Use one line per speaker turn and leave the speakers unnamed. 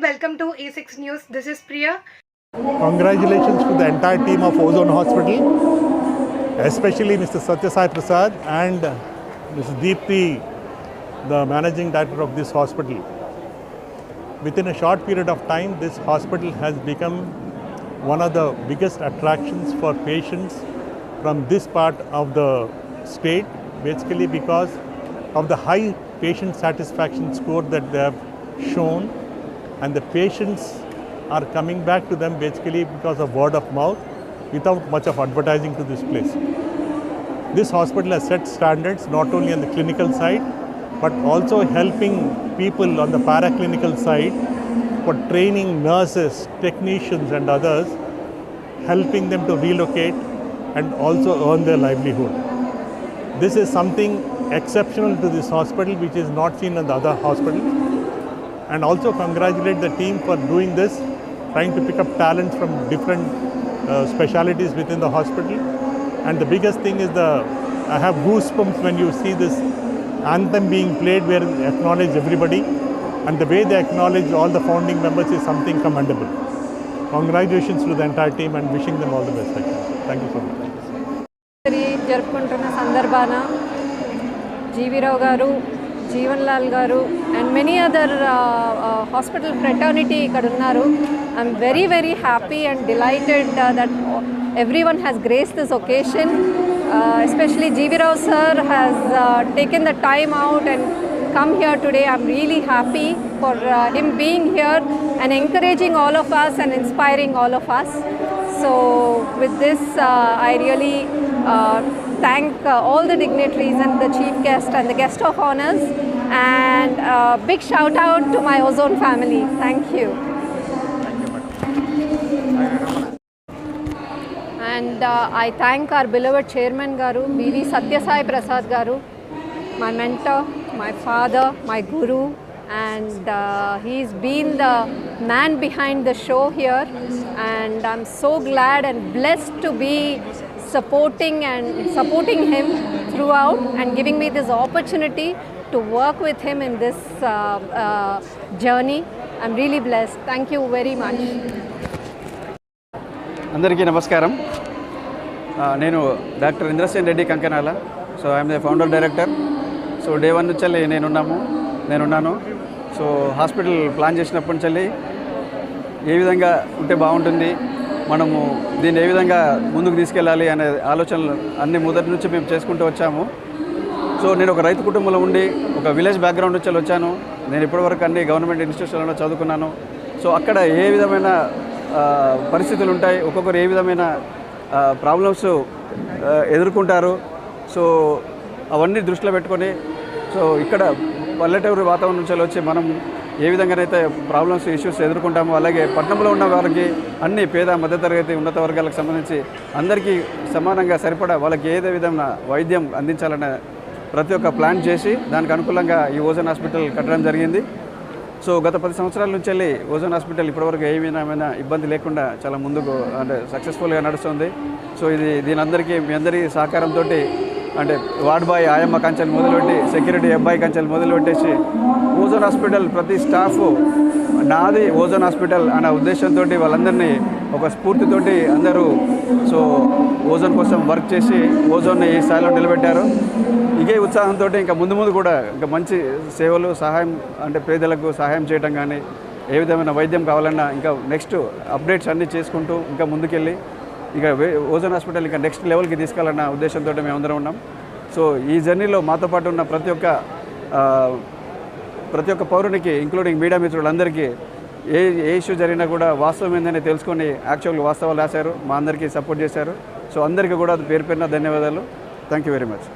welcome to A6 News. This is Priya.
Congratulations to the entire team of Ozone Hospital, especially Mr. Satya Sai Prasad and Ms. Deepthi, the managing director of this hospital. Within a short period of time, this hospital has become one of the biggest attractions for patients from this part of the state, basically because of the high patient satisfaction score that they have shown, and the patients are coming back to them basically because of word of mouth without much of advertising to this place. This hospital has set standards not only on the clinical side but also helping people on the paraclinical side for training nurses, technicians, and others, helping them to relocate and also earn their livelihood. This is something exceptional to this hospital which is not seen in the other hospitals and also congratulate the team for doing this, trying to pick up talent from different uh, specialities within the hospital. And the biggest thing is the I have goosebumps when you see this anthem being played where they acknowledge everybody, and the way they acknowledge all the founding members is something commendable. Congratulations to the entire team and wishing them all the best. Thank you so much.
జరుపుకుంటున్న సందర్భాన జీవీరావు గారు జీవన్ లాల్ గారు and many other hospital fraternity ఇక్కడ ఉన్నారు I'm very very happy and delighted that every one has grace this occasion especially GV Rao sir has taken the time out and come here today. I'm really happy for uh, him being here and encouraging all of us and inspiring all of us. So, with this, uh, I really uh, thank uh, all the dignitaries and the chief guest and the guest of honors. And uh, big shout out to my ozone family. Thank you. And uh, I thank our beloved chairman Garu, B.V. Satyasai Prasad Garu, my mentor, my father, my guru, and uh, he's been the man behind the show here. And I'm so glad and blessed to be supporting and supporting him throughout and giving me this opportunity to work with him in this uh, uh, journey. I'm really blessed. Thank you very much.
అందరికీ నమస్కారం నేను doctor Indrasen Reddy Kankanala so I'm the founder director so day one నుంచి నేనున్నాము నేనున్నాను so hospital plan చేసినప్పటి నుంచి ఏ విధంగా ఉంటే బాగుంటుంది మనము దీన్ని ఏ విధంగా ముందుకు తీసుకెళ్ళాలి అనే ఆలోచనలు అన్ని మొదటి నుంచి మేము చేసుకుంటూ వచ్చాము. సో నేను ఒక రైతు కుటుంబంలో ఉండి ఒక విలేజ్ బ్యాక్గ్రౌండ్ నుంచి వచ్చాను. నేను ఇప్పటివరకు అన్ని గవర్నమెంట్ ఇన్స్టిట్యూషన్లలో చదువుకున్నాను. సో అక్కడ ఏ విధమైన పరిస్థితులు ఉంటాయి ఒక్కొక్కరు ఏ విధమైన ప్రాబ్లమ్స్ ఎదుర్కొంటారు. సో అవన్నీ దృష్టిలో పెట్టుకొని సో ఇక్కడ పల్లెటూరు వాతావరణం నుంచి వచ్చి మనం ఏ విధంగానైతే ప్రాబ్లమ్స్ ఇష్యూస్ ఎదుర్కొంటామో అలాగే పట్టణంలో ఉన్న వారికి అన్ని పేద మధ్యతరగతి ఉన్నత వర్గాలకు సంబంధించి అందరికీ సమానంగా సరిపడా వాళ్ళకి ఏదే విధంగా వైద్యం అందించాలనే ప్రతి ఒక్క ప్లాన్ చేసి దానికి అనుకూలంగా ఈ ఓజన్ హాస్పిటల్ కట్టడం జరిగింది. సో గత పది సంవత్సరాల నుంచి వెళ్ళి ఓజోన్ హాస్పిటల్ ఇప్పటివరకు ఏ విధమైన ఇబ్బంది లేకుండా చాలా ముందుకు అంటే సక్సెస్ఫుల్గా నడుస్తుంది. సో ఇది దీని అందరికీ మీ అందరి సహకారంతో అంటే వార్డ్ బాయ్ ఆయమ్మ కంచెలు మొదలుపెట్టి సెక్యూరిటీ అబ్బాయి కంచెలు మొదలుపెట్టేసి ఓజోన్ హాస్పిటల్ ప్రతి స్టాఫ్ నాది ఓజోన్ హాస్పిటల్ అనే ఉద్దేశంతో వాళ్ళందరినీ ఒక స్ఫూర్తితోటి అందరూ సో ఓజోన్ కోసం వర్క్ చేసి ఓజోన్ని ఈ స్థాయిలో నిలబెట్టారు. ఇదే ఉత్సాహంతో ఇంకా ముందు ముందు కూడా ఇంకా మంచి సేవలు సహాయం అంటే పేదలకు సహాయం చేయడం కానీ ఏ విధమైన వైద్యం కావాలన్నా ఇంకా నెక్స్ట్ అప్డేట్స్ అన్నీ చేసుకుంటూ ఇంకా ముందుకెళ్ళి ఇక ఓజోన్ హాస్పిటల్ ఇక నెక్స్ట్ లెవెల్కి తీసుకెళ్ళాలన్న ఉద్దేశంతో మేమందరం ఉన్నాం. సో ఈ జర్నీలో మాతో పాటు ఉన్న ప్రతి ఒక్క ప్రతి ఒక్క పౌరునికి ఇంక్లూడింగ్ మీడియా మిత్రులందరికీ ఏ ఏ ఇష్యూ జరిగినా కూడా వాస్తవం ఏందని తెలుసుకొని యాక్చువల్గా వాస్తవాలు రాశారు. మా అందరికీ సపోర్ట్ చేశారు. సో అందరికీ కూడా పేరు పేరున ధన్యవాదాలు. Thank you very much